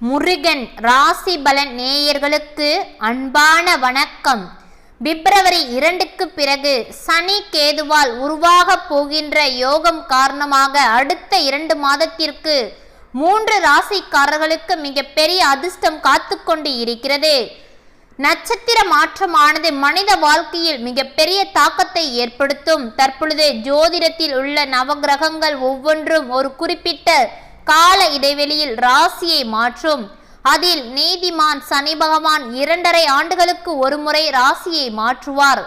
முருகன் ராசி பலன் நேயர்களுக்கு அன்பான வணக்கம். பிப்ரவரி இரண்டுக்கு பிறகு சனி கேதுவால் உருவாகப் போகின்ற யோகம் காரணமாக அடுத்த இரண்டு மாதத்திற்கு மூன்று ராசிக்காரர்களுக்கு மிகப்பெரிய அதிர்ஷ்டம் காத்துக்கொண்டு இருக்கிறது. நட்சத்திர மாற்றமானது மனித வாழ்க்கையில் மிகப்பெரிய தாக்கத்தை ஏற்படுத்தும். தற்பொழுது ஜோதிடத்தில் உள்ள நவகிரகங்கள் ஒவ்வொன்றும் ஒரு குறிப்பிட்ட கால இடைவெளியில் ராசியை மாற்றும். அதில் நீதிமான் சனி பகவான் இரண்டரை ஆண்டுகளுக்கு ஒருமுறை ராசியை மாற்றுவார்.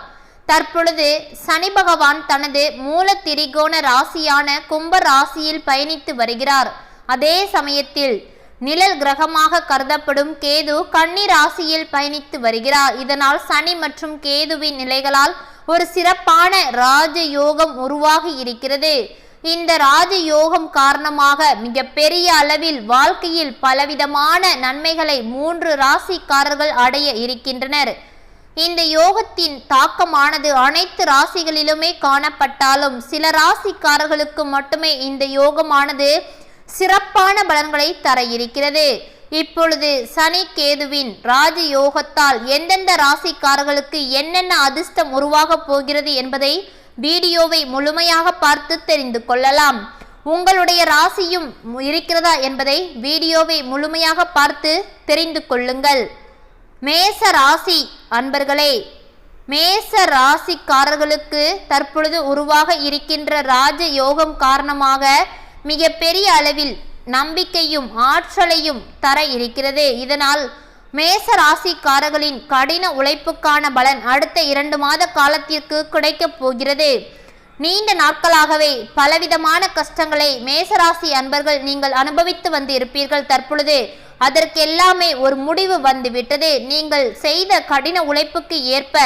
தற்பொழுது சனி பகவான் தனது மூல திரிகோண ராசியான கும்ப ராசியில் பயணித்து வருகிறார். அதே சமயத்தில் நிழல் கிரகமாக கருதப்படும் கேது கன்னி ராசியில் பயணித்து வருகிறார். இதனால் சனி மற்றும் கேதுவின் நிலைகளால் ஒரு சிறப்பான ராஜயோகம் உருவாகி இருக்கிறது. இந்த ராஜ யோகம் காரணமாக மிக பெரிய அளவில் வாழ்க்கையில் பலவிதமான நன்மைகளை மூன்று ராசிக்காரர்கள் அடைய இருக்கின்றனர். இந்த யோகத்தின் தாக்கமானது அனைத்து ராசிகளிலுமே காணப்பட்டாலும் சில ராசிக்காரர்களுக்கு மட்டுமே இந்த யோகமானது சிறப்பான பலன்களை தர இருக்கிறது. இப்பொழுது சனி கேதுவின் ராஜ யோகத்தால் எந்தெந்த ராசிக்காரர்களுக்கு என்னென்ன அதிர்ஷ்டம் உருவாகப் போகிறது என்பதை வீடியோவை முழுமையாக பார்த்து தெரிந்து கொள்ளலாம். உங்களுடைய ராசியும் இருக்கிறதா என்பதை வீடியோவை முழுமையாக பார்த்து தெரிந்து கொள்ளுங்கள். மேச ராசி அன்பர்களே மேச ராசிக்காரர்களுக்கு தற்பொழுது உருவாக இருக்கின்ற ராஜ யோகம் காரணமாக மிக பெரிய அளவில் நம்பிக்கையும் ஆற்றலையும் தர இருக்கிறது. இதனால் மேச ராசிக்காரர்களின் கடின உழைப்புக்கான பலன் அடுத்த இரண்டு மாத காலத்திற்கு கிடைக்கப் போகிறது. நீண்ட நாட்களாகவே பலவிதமான கஷ்டங்களை மேசராசி அன்பர்கள் நீங்கள் அனுபவித்து வந்து இருப்பீர்கள் தற்பொழுது. அதற்கெல்லாமே ஒரு முடிவு வந்துவிட்டது. நீங்கள் செய்த கடின உழைப்புக்கு ஏற்ப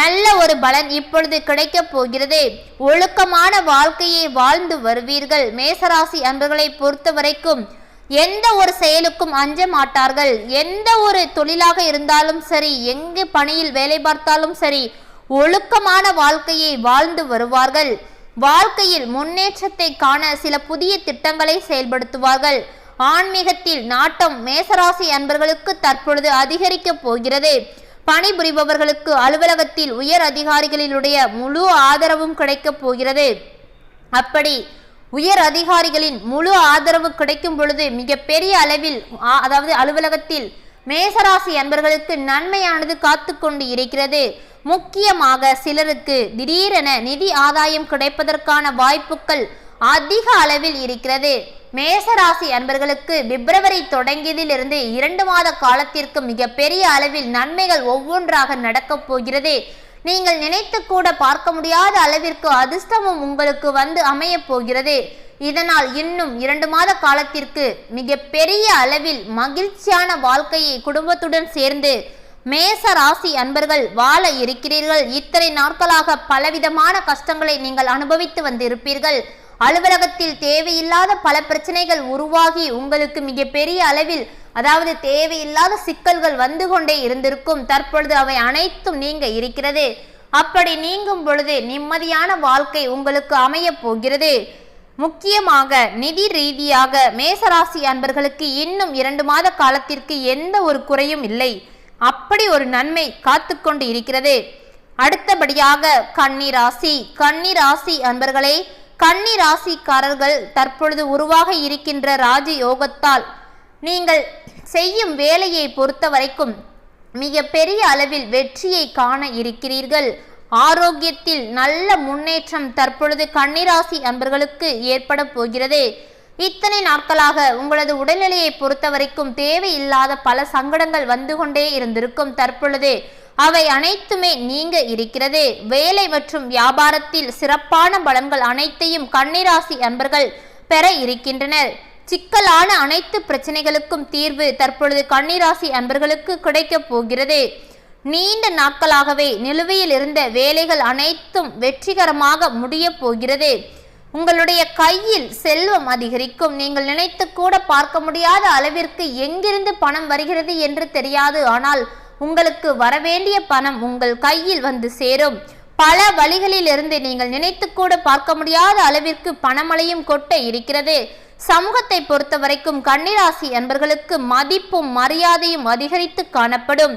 நல்ல ஒரு பலன் இப்பொழுது கிடைக்கப் போகிறது. ஒழுக்கமான வாழ்க்கையை வாழ்ந்து வருவீர்கள். மேசராசி அன்பர்களை பொறுத்த வரைக்கும் எந்த ஒரு செயலுக்கும் அஞ்ச மாட்டார்கள். எந்த ஒரு தொழிலாக இருந்தாலும் சரி எங்கு பணியில் வேலை பார்த்தாலும் சரி ஒழுக்கமான வாழ்க்கையை வாழ்ந்து வருவார்கள். வாழ்க்கையில் முன்னேற்றத்தை காண சில புதிய திட்டங்களை செயல்படுத்துவார்கள். ஆன்மீகத்தில் நாட்டம் மேசராசி அன்பர்களுக்கு தற்பொழுது அதிகரிக்கப் போகிறது. பணிபுரிபவர்களுக்கு அலுவலகத்தில் உயர் அதிகாரிகளினுடைய முழு ஆதரவும் கிடைக்கப் போகிறது. அப்படி உயர் அதிகாரிகளின் முழு ஆதரவு கிடைக்கும் பொழுது மிக பெரிய அளவில் அதாவது அலுவலகத்தில் மேசராசி அன்பர்களுக்கு நன்மையானது காத்து கொண்டு இருக்கிறது. முக்கியமாக சிலருக்கு திடீரென நிதி ஆதாயம் கிடைப்பதற்கான வாய்ப்புகள் அதிக அளவில் இருக்கிறது. மேசராசி அன்பர்களுக்கு பிப்ரவரி தொடங்கியதிலிருந்து இரண்டு மாத காலத்திற்கு மிக பெரிய அளவில் நன்மைகள் ஒவ்வொன்றாக நடக்கப் போகிறது. நீங்கள் நினைத்து கூட பார்க்க முடியாத அளவிற்கு அதிர்ஷ்டமும் உங்களுக்கு வந்து அமையப் போகிறது. இதனால் இன்னும் இரண்டு மாத காலத்திற்கு மிக பெரிய அளவில் மகிழ்ச்சியான வாழ்க்கையை குடும்பத்துடன் சேர்ந்து மேச ராசி அன்பர்கள் வாழ இருக்கிறீர்கள். இத்தனை நாட்களாக பலவிதமான கஷ்டங்களை நீங்கள் அனுபவித்து வந்திருப்பீர்கள். அலுவலகத்தில் தேவையில்லாத பல பிரச்சனைகள் உருவாகி உங்களுக்கு மிக பெரிய அளவில் அதாவது தேவையில்லாத சிக்கல்கள் வந்து கொண்டே இருந்திருக்கும். தற்பொழுது அவை அனைத்தும் நீங்க இருக்கிறது. அப்படி நீங்கும் பொழுது நிம்மதியான வாழ்க்கை உங்களுக்கு அமையப் போகிறது. முக்கியமாக நிதி ரீதியாக மேசராசி அன்பர்களுக்கு இன்னும் இரண்டு மாத காலத்திற்கு எந்த ஒரு குறையும் இல்லை. அப்படி ஒரு நன்மை காத்து கொண்டு இருக்கிறது. அடுத்தபடியாக கன்னி ராசி கன்னி ராசி அன்பர்களே கன்னி ராசிக்காரர்கள் தற்பொழுது உருவாக இருக்கின்ற ராஜயோகத்தால் யோகத்தால் நீங்கள் செய்யும் வேலையை பொறுத்த வரைக்கும் மிக பெரிய அளவில் வெற்றியை காண இருக்கிறீர்கள். ஆரோக்கியத்தில் நல்ல முன்னேற்றம் தற்பொழுது கன்னிராசி அன்பர்களுக்கு ஏற்பட போகிறது. இத்தனை நாட்களாக உங்களது உடல்நிலையை பொறுத்த வரைக்கும் தேவையில்லாத பல சங்கடங்கள் வந்து கொண்டே இருந்திருக்கும் தற்பொழுது. அவை அனைத்துமே நீங்க இருக்கிறது. வேலை மற்றும் வியாபாரத்தில் சிறப்பான பலன்கள் அனைத்தையும் கன்னிராசி அன்பர்கள் பெற இருக்கின்றனர். சிக்கலான அனைத்து பிரச்சனைகளுக்கும் தீர்வு தற்பொழுது கன்னிராசி அன்பர்களுக்கு கிடைக்கப் போகிறது. நீண்ட நாட்களாகவே நிலுவையில் இருந்த வேலைகள் அனைத்தும் வெற்றிகரமாக முடியப் போகிறது. உங்களுடைய கையில் செல்வம் அதிகரிக்கும். நீங்கள் நினைத்து கூட பார்க்க முடியாத அளவிற்கு எங்கிருந்து பணம் வருகிறது என்று தெரியாது. ஆனால் உங்களுக்கு வரவேண்டிய பணம் உங்கள் கையில் வந்து சேரும். பல வழிகளில் இருந்து நீங்கள் நினைத்து கூட பார்க்க முடியாத அளவிற்கு பணமழையும் கொட்ட இருக்கிறது. சமூகத்தை பொறுத்த வரைக்கும் கன்னிராசி அன்பர்களுக்கு மதிப்பும் மரியாதையும் அதிகரித்து காணப்படும்.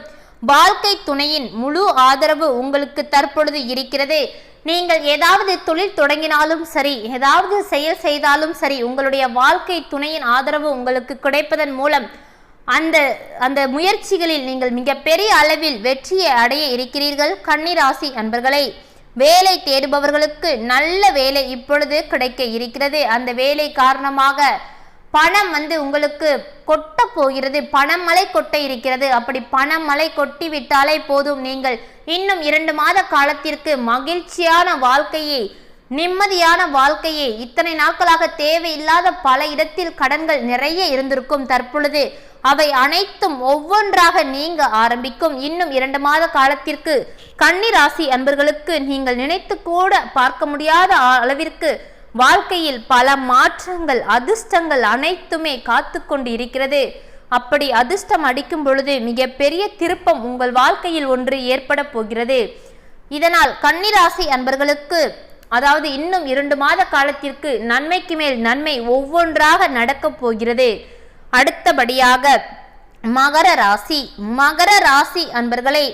வாழ்க்கை துணையின் முழு ஆதரவு உங்களுக்கு தற்பொழுது இருக்கிறது. நீங்கள் ஏதாவது தொழில் தொடங்கினாலும் சரி ஏதாவது செயல் செய்தாலும் சரி உங்களுடைய வாழ்க்கை துணையின் ஆதரவு உங்களுக்கு கிடைப்பதன் மூலம் அந்த அந்த முயற்சிகளில் நீங்கள் மிகப்பெரிய அளவில் வெற்றியை அடைய இருக்கிறீர்கள் கன்னிராசி அன்பர்களை. வேலை தேடுபவர்களுக்கு நல்ல வேலை இப்பொழுது கிடைக்க இருக்கிறது. அந்த வேலை காரணமாக பணம் வந்து உங்களுக்கு கொட்ட போகிறது. பணமலை கொட்ட இருக்கிறது. அப்படி பணமலை கொட்டி விட்டாலே போதும் நீங்கள். இன்னும் இரண்டு மாத காலத்திற்கு மகிழ்ச்சியான வாழ்க்கையை நிம்மதியான வாழ்க்கையை இத்தனை நாட்களாக தேவையில்லாத பல இடத்தில் கடன்கள் நிறைய இருந்திருக்கும். தற்பொழுது அவை அனைத்தும் ஒவ்வொன்றாக நீங்க ஆரம்பிக்கும். இன்னும் இரண்டு மாத காலத்திற்கு கன்னிராசி அன்பர்களுக்கு நீங்கள் நினைத்து கூட பார்க்க முடியாத அளவிற்கு வாழ்க்கையில் பல மாற்றங்கள் அதிர்ஷ்டங்கள் அனைத்துமே காத்து கொண்டு இருக்கிறது அப்படி அதிர்ஷ்டம் அடிக்கும் பொழுது மிகப்பெரிய திருப்பம் உங்கள் வாழ்க்கையில் ஒன்று ஏற்பட போகிறது. இதனால் கன்னிராசி அன்பர்களுக்கு அதாவது இன்னும் இரண்டு மாத காலத்திற்கு நன்மைக்கு மேல் நன்மை ஒவ்வொன்றாக நடக்கப் போகிறது. அடுத்தபடியாக மகர ராசி. மகர ராசி அன்பர்களை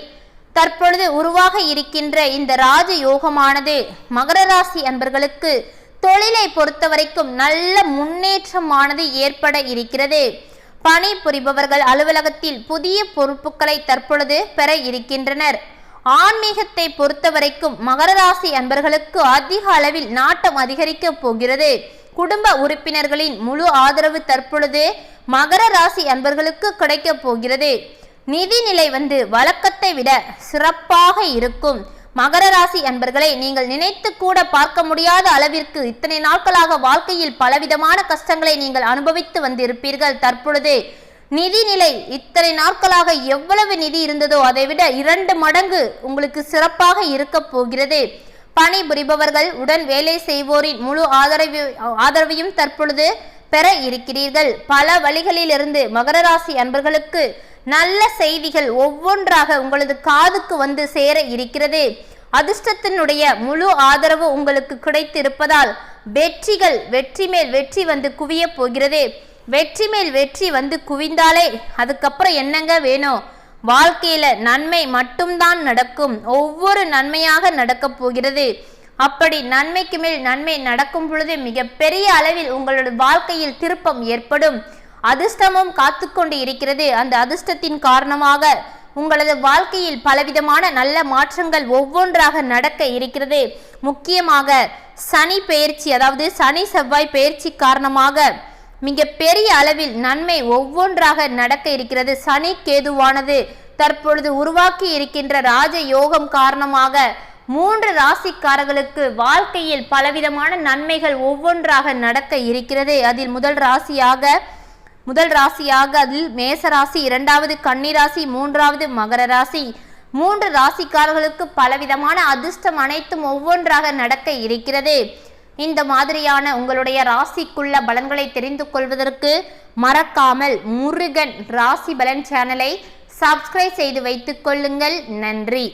தற்பொழுது உருவாக இருக்கின்ற இந்த ராஜ யோகமானது மகர ராசி அன்பர்களுக்கு தொழிலை பொறுத்த வரைக்கும் நல்ல முன்னேற்றமானது ஏற்பட இருக்கிறது. பணி புரிபவர்கள் அலுவலகத்தில் புதிய பொறுப்புகளை தற்பொழுது பெற இருக்கின்றனர். ஆன்மீகத்தை பொறுத்த வரைக்கும் மகர ராசி அன்பர்களுக்கு அதிக அளவில் நாட்டம் அதிகரிக்கப் போகிறது. குடும்ப உறுப்பினர்களின் முழு ஆதரவு தற்பொழுது மகர ராசி அன்பர்களுக்கு கிடைக்கப் போகிறது. நிதிநிலை வந்து வழக்கத்தை விட சிறப்பாக இருக்கும். மகர ராசி அன்பர்களை நீங்கள் நினைத்து கூட பார்க்க முடியாத அளவிற்கு இத்தனை நாட்களாக வாழ்க்கையில் பலவிதமான கஷ்டங்களை நீங்கள் அனுபவித்து வந்திருப்பீர்கள். தற்பொழுது நிதிநிலை இத்தனை நாட்களாக எவ்வளவு நிதி இருந்ததோ அதை விட இரண்டு மடங்கு உங்களுக்கு சிறப்பாக இருக்க போகிறது. பணிபுரிபவர்கள் உடன் வேலை செய்வோரின் முழு ஆதரவு ஆதரவையும் தற்பொழுது பெற இருக்கிறீர்கள். பல வழிகளிலிருந்து மகர ராசி அன்பர்களுக்கு நல்ல செய்திகள் ஒவ்வொன்றாக உங்களது காதுக்கு வந்து சேர இருக்கிறது. அதிர்ஷ்டத்தினுடைய முழு ஆதரவு உங்களுக்கு கிடைத்திருப்பதால் வெற்றிகள் வெற்றி மேல் வெற்றி வந்து குவிய போகிறது. வெற்றி மேல் வெற்றி வந்து குவிந்தாலே அதுக்கப்புறம் என்னங்க வேணும்? வாழ்க்கையில நன்மை மட்டும்தான் நடக்கும். ஒவ்வொரு நன்மையாக நடக்கப் போகிறது. அப்படி நன்மைக்கு மேல் நன்மை நடக்கும் பொழுது மிக பெரிய அளவில் உங்களோட வாழ்க்கையில் திருப்பம் ஏற்படும். அதிர்ஷ்டமும் காத்து கொண்டு இருக்கிறது. அந்த அதிர்ஷ்டத்தின் காரணமாக உங்களது வாழ்க்கையில் பலவிதமான நல்ல மாற்றங்கள் ஒவ்வொன்றாக நடக்க இருக்கிறது. முக்கியமாக சனி பெயர்ச்சி அதாவது சனி செவ்வாய் பெயர்ச்சி காரணமாக மிக பெரிய அளவில் நன்மை ஒவ்வொன்றாக நடக்க இருக்கிறது. சனி கேதுவானது தற்பொழுது உருவாக்கி இருக்கின்ற ராஜ யோகம் காரணமாக மூன்று ராசிக்காரர்களுக்கு வாழ்க்கையில் பலவிதமான நன்மைகள் ஒவ்வொன்றாக நடக்க இருக்கிறது. அதில் முதல் ராசியாக முதல் ராசியாக அதில் மேச ராசி இரண்டாவது கன்னிராசி மூன்றாவது மகர ராசி மூன்று ராசிக்காரர்களுக்கு பலவிதமான அதிர்ஷ்டம் அனைத்தும் ஒவ்வொன்றாக நடக்க இருக்கிறது. இந்த மாதிரியான உங்களுடைய ராசிக்குள்ள பலன்களை தெரிந்து கொள்வதற்கு மறக்காமல் முருகன் ராசி பலன் சேனலை சப்ஸ்கிரைப் செய்து வைத்துக் கொள்ளுங்கள். நன்றி.